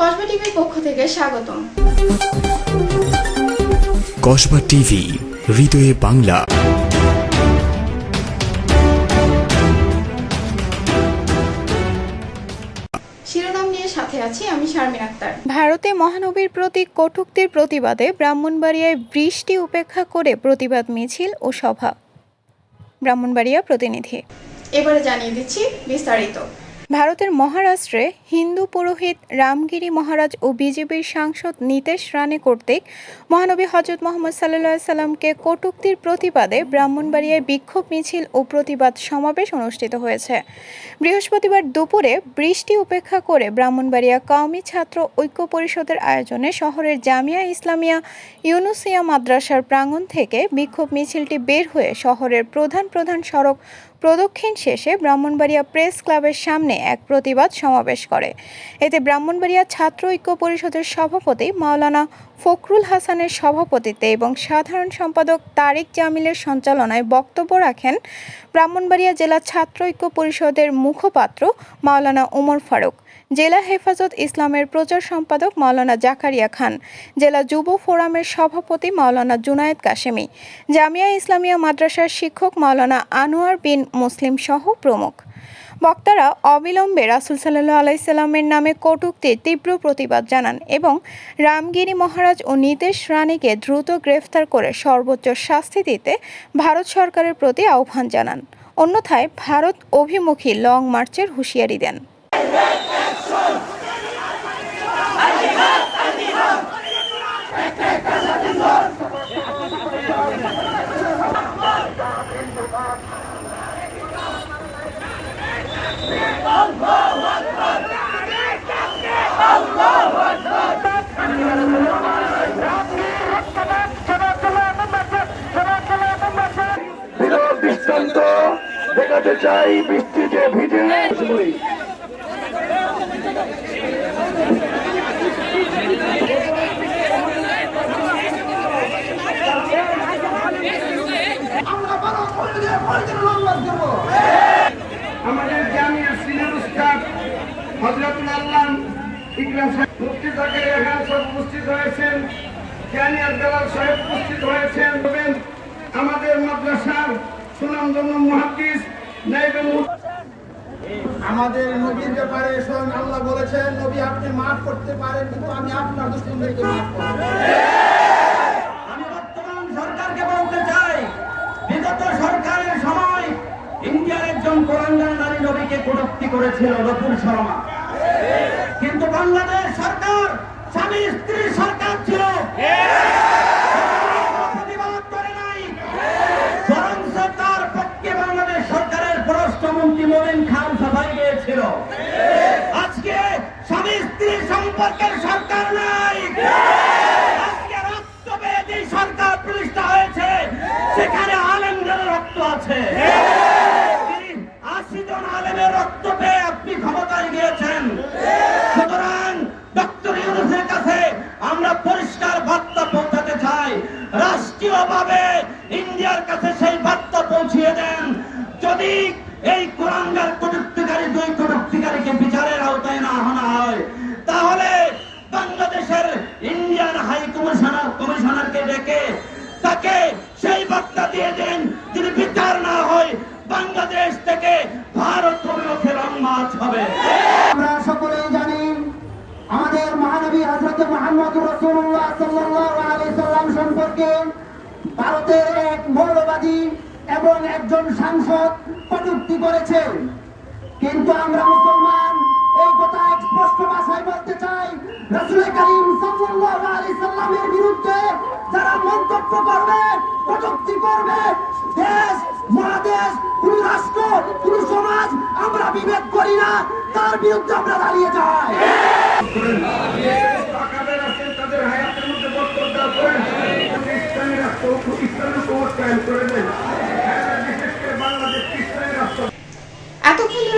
কসবা টিভির পক্ষ থেকে স্বাগতম। কসবা টিভি হৃদয়ে বাংলা। শিরোনাম নিয়ে সাথে আছি আমি শারমিন আক্তার। ভারতে মহানবীর প্রতি কটুক্তির প্রতিবাদে ব্রাহ্মণবাড়িয়ায় বৃষ্টি উপেক্ষা করে প্রতিবাদ মিছিল ও সভা। ব্রাহ্মণবাড়িয়া প্রতিনিধি। এবারে জানিয়ে দিচ্ছি বিস্তারিত। ভারতের মহারাষ্ট্রে হিন্দু পুরোহিত রামগিরি মহারাজ ও বিজেপির সাংসদ নীতেশ রানে কর্তৃক মহানবী হজরত মোহাম্মদ সাল্লাহ সাল্লামকে কটূক্তির প্রতিবাদে ব্রাহ্মণবাড়িয়ায় বিক্ষোভ মিছিল ও প্রতিবাদ সমাবেশ অনুষ্ঠিত হয়েছে। বৃহস্পতিবার দুপুরে বৃষ্টি উপেক্ষা করে ব্রাহ্মণবাড়িয়া কওমি ছাত্র ঐক্য পরিষদের আয়োজনে শহরের জামিয়া ইসলামিয়া ইউনুসিয়া মাদ্রাসার প্রাঙ্গণ থেকে বিক্ষোভ মিছিলটি বের হয়ে শহরের প্রধান প্রধান সড়ক প্রদক্ষিণ শেষে ব্রাহ্মণবাড়িয়া প্রেস ক্লাবের সামনে এক প্রতিবাদ সমাবেশ করে। এতে ব্রাহ্মণবাড়িয়া ছাত্র ঐক্য পরিষদের সভাপতি মাওলানা ফখরুল হাসানের সভাপতিত্বে এবং সাধারণ সম্পাদক তারিক জামিলের সঞ্চালনায় বক্তব্য রাখেন ব্রাহ্মণবাড়িয়া জেলা ছাত্র ঐক্য পরিষদের মুখপাত্র মাওলানা উমর ফারুক, জেলা হেফাজত ইসলামের প্রচার সম্পাদক মাওলানা জাকারিয়া খান, জেলা যুব ফোরামের সভাপতি মাওলানা জুনায়েদ কাশেমি, জামিয়া ইসলামিয়া মাদ্রাসার শিক্ষক মাওলানা আনোয়ার বিন মুসলিম সহ প্রমুখ। বক্তারা অবিলম্বে রাসুল সাল্লাহ আলাইসাল্লামের নামে কটূক্তির তীব্র প্রতিবাদ জানান এবং রামগিরি মহারাজ ও নীতেশ রানীকে দ্রুত গ্রেফতার করে সর্বোচ্চ শাস্তি দিতে ভারত সরকারের প্রতি আহ্বান জানান। অন্যথায় ভারত অভিমুখী লং মার্চের হুঁশিয়ারি দেন। দৃষ্টান্ত দেখাতে চাই বৃষ্টিতে ভিজে আমাদের জামিয়া সিনিয়র উস্তাদ হজরতুল আল্লাহ ইকরাম সাহেব মুফতি উপস্থিত হয়েছেন। সাহেব উপস্থিত হয়েছেন। আমাদের মাদ্রাসার সুনামধন্য মুহাদ্দিস নাইবে আমাদের নবীর ব্যাপারে স্বয়ং আল্লাহ বলেছেন নবী আপনি মাফ করতে পারেন কিন্তু আমি আপনার দুশ্মনদেরকে মাফ করব। আমি বর্তমান সরকারকে বলতে চাই বিগত সরকারের সময় ইন্ডিয়ার একজন কোরআন নারী নবীকে কটূক্তি করেছিল রকুল শর্মা। কিন্তু বাংলাদেশ সরকার স্বামী স্ত্রী সরকার ছিল। নাই। পক্ষে বাংলাদেশ সরকারের খান আজকে স্বামী স্ত্রী সম্পর্কের সরকার নাই। ইন্ডিয়ার কাছে সেই বার্তা পৌঁছিয়ে দেন, যদি এই কোরআনগার কটুক্তিকারী দুই কটুক্তিকারীকে বিচারের আওতায় না আনা হয়, তাহলে বাংলাদেশের ইন্ডিয়ান হাই কমিশনার, কমিশনারকে ডেকে তাকে সেই বার্তা দিয়ে দেন, যদি বিচার না হয়, বাংলাদেশ থেকে ভারত অভিমুখে রং মাছ হবে। আমরা সকলেই জানি, আমাদের মহানবী হযরত মুহাম্মদ রাসূলুল্লাহ সাল্লাল্লাহু আলাইহি সাল্লাম সম্পর্কে ভারতের এবং একজন সাংসদ কটূক্তি করেছে। কিন্তু আমরা মুসলমান, এই কথা স্পষ্ট ভাষায় বলতে চাই। রাসূল করিম সাল্লামের বিরুদ্ধে যারা মন্তব্য করবে কটূক্তি করবে, দেশ, মহাদেশ, কোন রাষ্ট্র, কোন সমাজ আমরা বিভেদ করি না, তার বিরুদ্ধে আমরা দাঁড়িয়ে যাই। তাদের হায়াতের মধ্যে বক্তব্য করেন। রাষ্ট্র দেন বিশেষ করে বাংলাদেশ ইসলামী রাষ্ট্র এতক্ষণ ধরে